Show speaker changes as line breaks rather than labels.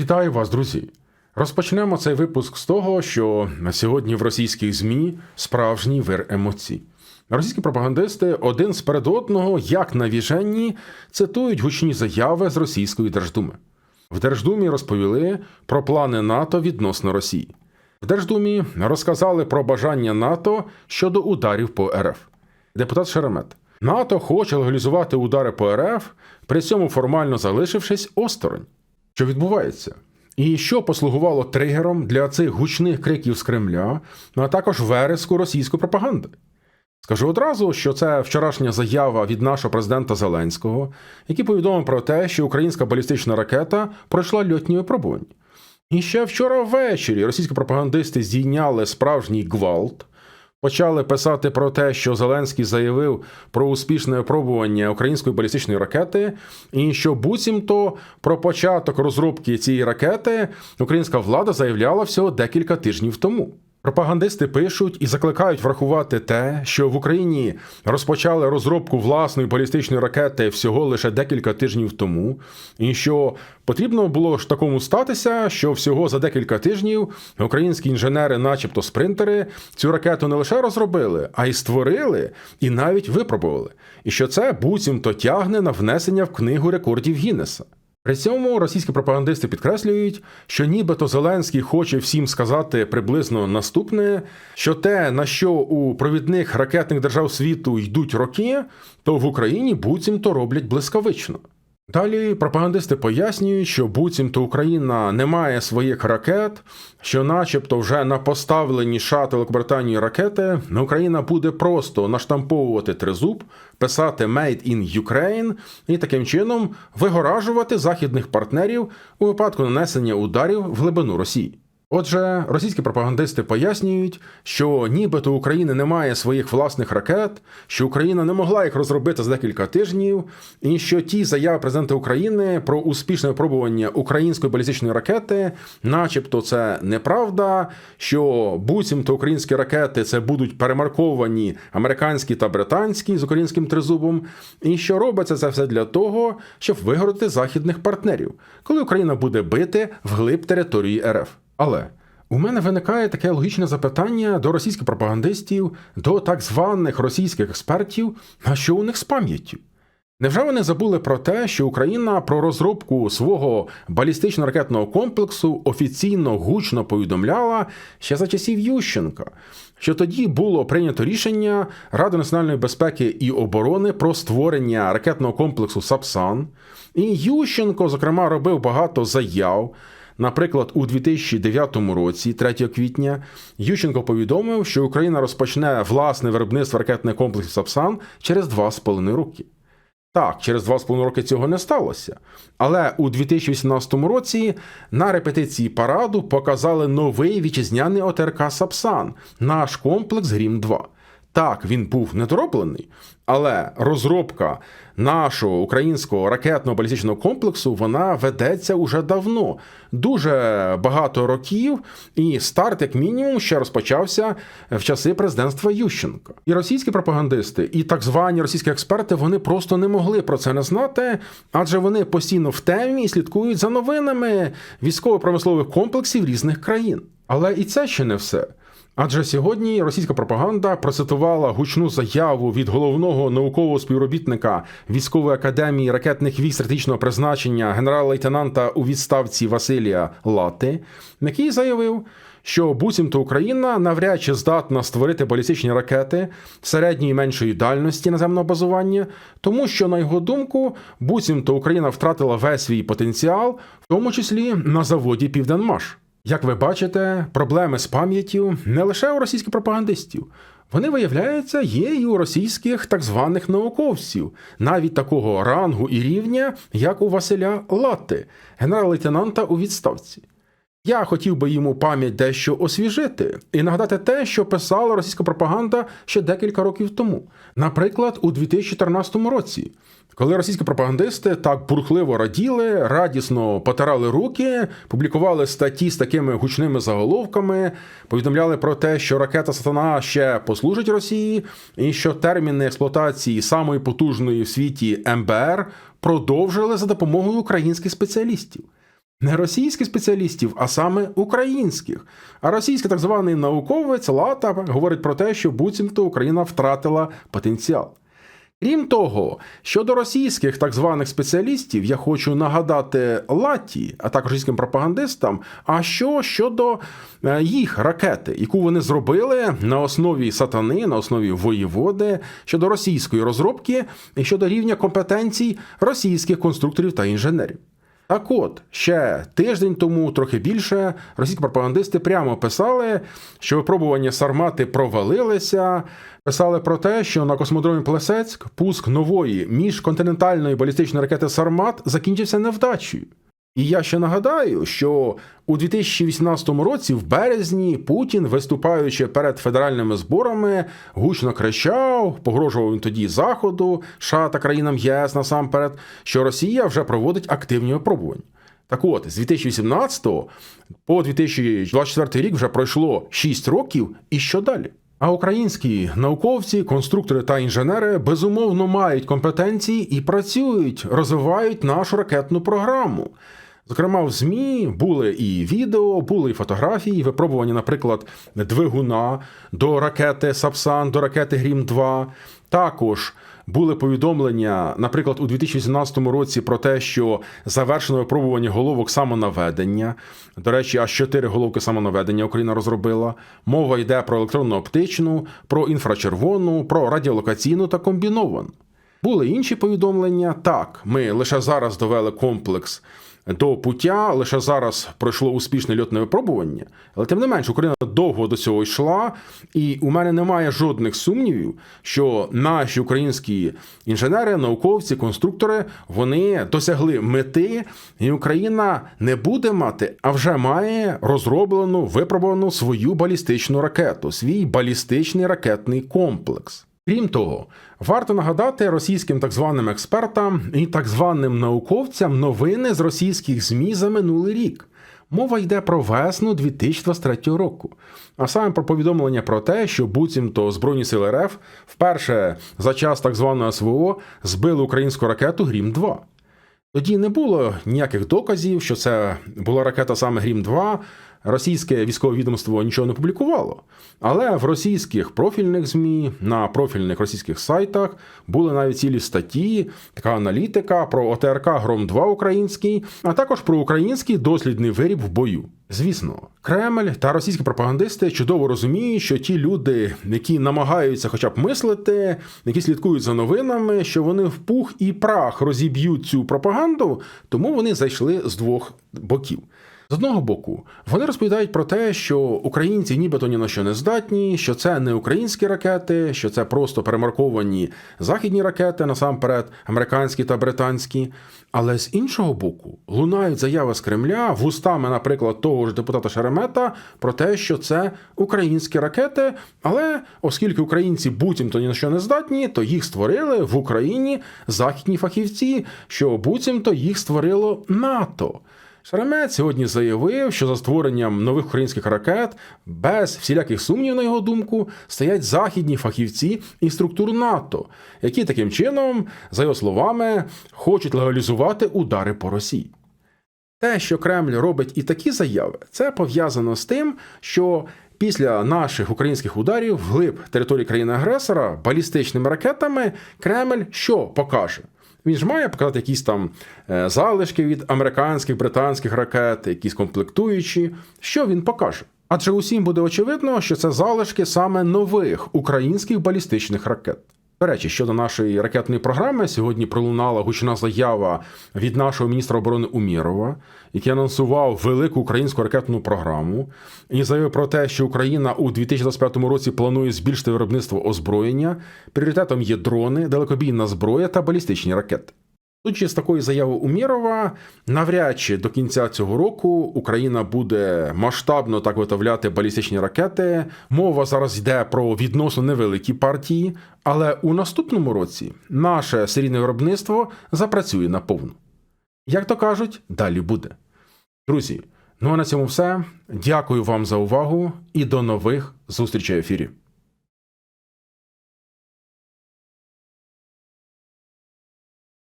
Вітаю вас, друзі! Розпочнемо цей випуск з того, що сьогодні в російських ЗМІ справжній вир емоцій. Російські пропагандисти один сперед одного, як навіженні, цитують гучні заяви з російської Держдуми. В Держдумі розповіли про плани НАТО відносно Росії. В Держдумі розказали про бажання НАТО щодо ударів по РФ. Депутат Шеремет. НАТО хоче легалізувати удари по РФ, при цьому формально залишившись осторонь. Що відбувається? І що послугувало тригером для цих гучних криків з Кремля, ну, а також вереску російської пропаганди? Скажу одразу, що це вчорашня заява від нашого президента Зеленського, який повідомив про те, що українська балістична ракета пройшла льотні випробування. І ще вчора ввечері російські пропагандисти здійняли справжній гвалт, почали писати про те, що Зеленський заявив про успішне опробування української балістичної ракети, і що буцімто про початок розробки цієї ракети українська влада заявляла всього декілька тижнів тому. Пропагандисти пишуть і закликають врахувати те, що в Україні розпочали розробку власної балістичної ракети всього лише декілька тижнів тому, і що потрібно було ж такому статися, що всього за декілька тижнів українські інженери, начебто спринтери, цю ракету не лише розробили, а й створили і навіть випробували. І що це буцімто тягне на внесення в книгу рекордів Гіннеса. При цьому російські пропагандисти підкреслюють, що нібито Зеленський хоче всім сказати приблизно наступне: що те, на що у провідних ракетних держав світу йдуть роки, то в Україні буцімто роблять блискавично. Далі пропагандисти пояснюють, що буцімто Україна не має своїх ракет, що, начебто, вже на поставлені США та Великобританії ракети, Україна буде просто наштамповувати тризуб, писати «Made in Ukraine» і таким чином вигоражувати західних партнерів у випадку нанесення ударів в глибину Росії. Отже, російські пропагандисти пояснюють, що нібито України немає своїх власних ракет, що Україна не могла їх розробити за декілька тижнів, і що ті заяви президента України про успішне випробування української балістичної ракети, начебто, це неправда, що буцімто українські ракети це будуть перемарковані американські та британські з українським тризубом, і що робиться це все для того, щоб вигородити західних партнерів, коли Україна буде бити вглиб території РФ. Але у мене виникає таке логічне запитання до російських пропагандистів, до так званих російських експертів, а що у них з пам'яттю? Невже вони забули про те, що Україна про розробку свого балістично-ракетного комплексу офіційно гучно повідомляла ще за часів Ющенка, що тоді було прийнято рішення Ради національної безпеки і оборони про створення ракетного комплексу Сапсан, і Ющенко, зокрема, робив багато заяв. Наприклад, у 2009 році, 3 квітня, Ющенко повідомив, що Україна розпочне власне виробництво ракетних комплексів Сапсан через 2,5 роки. Так, через 2,5 роки цього не сталося. Але у 2018 році на репетиції параду показали новий вітчизняний ОТРК Сапсан, наш комплекс Грім 2. Так, він був недороблений, але розробка нашого українського ракетного балістичного комплексу вона ведеться уже давно, дуже багато років, і старт, як мінімум, ще розпочався в часи президентства Ющенка. І російські пропагандисти, і так звані російські експерти вони просто не могли про це не знати, адже вони постійно в темі і слідкують за новинами військово-промислових комплексів різних країн. Але і це ще не все. Адже сьогодні російська пропаганда процитувала гучну заяву від головного наукового співробітника військової академії ракетних військ стратегічного призначення генерал-лейтенанта у відставці Василія Лати, який заявив, що буцімто Україна навряд чи здатна створити балістичні ракети середньої і меншої дальності наземного базування, тому що, на його думку, буцімто Україна втратила весь свій потенціал, в тому числі на заводі Південмаш. Як ви бачите, проблеми з пам'яттю не лише у російських пропагандистів. Вони, виявляється, є і у російських так званих науковців, навіть такого рангу і рівня, як у Василя Лати, генерал-лейтенанта у відставці. Я хотів би йому пам'ять дещо освіжити і нагадати те, що писала російська пропаганда ще декілька років тому, наприклад, у 2014 році, коли російські пропагандисти так бурхливо раділи, радісно потирали руки, публікували статті з такими гучними заголовками, повідомляли про те, що ракета Сатана ще послужить Росії, і що терміни експлуатації самої потужної в світі МБР продовжили за допомогою українських спеціалістів. Не російських спеціалістів, а саме українських. А російський так званий науковець Лата говорить про те, що буцімто Україна втратила потенціал. Крім того, щодо російських так званих спеціалістів, я хочу нагадати Латі, а також російським пропагандистам. А що щодо е, їх ракети, яку вони зробили на основі сатани, на основі воєводи, щодо російської розробки і щодо рівня компетенцій російських конструкторів та інженерів. Так от, ще тиждень тому, трохи більше, російські пропагандисти прямо писали, що випробування Сармати провалилися. Писали про те, що на космодромі Плесецьк пуск нової міжконтинентальної балістичної ракети Сармат закінчився невдачею. І я ще нагадаю, що у 2018 році, в березні, Путін, виступаючи перед федеральними зборами, гучно кричав, погрожував він тоді Заходу, США та країнам ЄС насамперед, що Росія вже проводить активні випробування. Так от, з 2018 по 2024 рік вже пройшло 6 років, і що далі? А українські науковці, конструктори та інженери безумовно мають компетенції і працюють, розвивають нашу ракетну програму. Зокрема, в ЗМІ були і відео, були і фотографії, випробування, наприклад, двигуна до ракети Сапсан, до ракети Грім 2 Також були повідомлення, наприклад, у 2018 році про те, що завершено випробування головок самонаведення. До речі, аж чотири головки самонаведення Україна розробила. Мова йде про електронно-оптичну, про інфрачервону, про радіолокаційну та комбіновану. Були інші повідомлення. Так, ми лише зараз довели комплекс до пуття, лише зараз пройшло успішне льотне випробування, але тим не менш Україна довго до цього йшла, і у мене немає жодних сумнівів, що наші українські інженери, науковці, конструктори вони досягли мети, і Україна не буде мати, а вже має розроблену випробувану свою балістичну ракету, свій балістичний ракетний комплекс. Крім того, варто нагадати російським так званим експертам і так званим науковцям новини з російських ЗМІ за минулий рік. Мова йде про весну 2023 року, а саме про повідомлення про те, що буцімто Збройні сили РФ вперше за час так званого СВО збили українську ракету Грім 2 Тоді не було ніяких доказів, що це була ракета саме Грім 2 російське військове відомство нічого не публікувало. Але в російських профільних ЗМІ, на профільних російських сайтах були навіть цілі статті, така аналітика про ОТРК Гром 2 український, а також про український дослідний виріб в бою. Звісно, Кремль та російські пропагандисти чудово розуміють, що ті люди, які намагаються, хоча б мислити, які слідкують за новинами, що вони в пух і прах розіб'ють цю пропаганду, тому вони зайшли з двох боків. З одного боку, вони розповідають про те, що українці нібито ні на що не здатні, що це не українські ракети, що це просто перемарковані західні ракети, насамперед американські та британські. Але з іншого боку, лунають заяви з Кремля вустами, наприклад, того ж депутата Шеремета про те, що це українські ракети. Але оскільки українці буцімто ні на що не здатні, то їх створили в Україні західні фахівці, що буцімто їх створило НАТО. Шеремет сьогодні заявив, що за створенням нових українських ракет без всіляких сумнів, на його думку, стоять західні фахівці і структур НАТО, які таким чином, за його словами, хочуть легалізувати удари по Росії. Те, що Кремль робить і такі заяви, це пов'язано з тим, що після наших українських ударів вглиб території країни-агресора балістичними ракетами Кремль що покаже? Він ж має показати якісь там е, залишки від американських, британських ракет, якісь комплектуючі. Що він покаже? Адже усім буде очевидно, що це залишки саме нових українських балістичних ракет. До речі, щодо нашої ракетної програми, сьогодні пролунала гучна заява від нашого міністра оборони Умірова, який анонсував велику українську ракетну програму і заявив про те, що Україна у 2025 році планує збільшити виробництво озброєння. Пріоритетом є дрони, далекобійна зброя та балістичні ракети. Судячи з такої заяви Умірова, навряд чи до кінця цього року Україна буде масштабно так виготовляти балістичні ракети. Мова зараз йде про відносно невеликі партії, але у наступному році наше серійне виробництво запрацює наповну. Як то кажуть, далі буде. Друзі, ну а на цьому все. Дякую вам за увагу і до нових зустрічей в ефірі.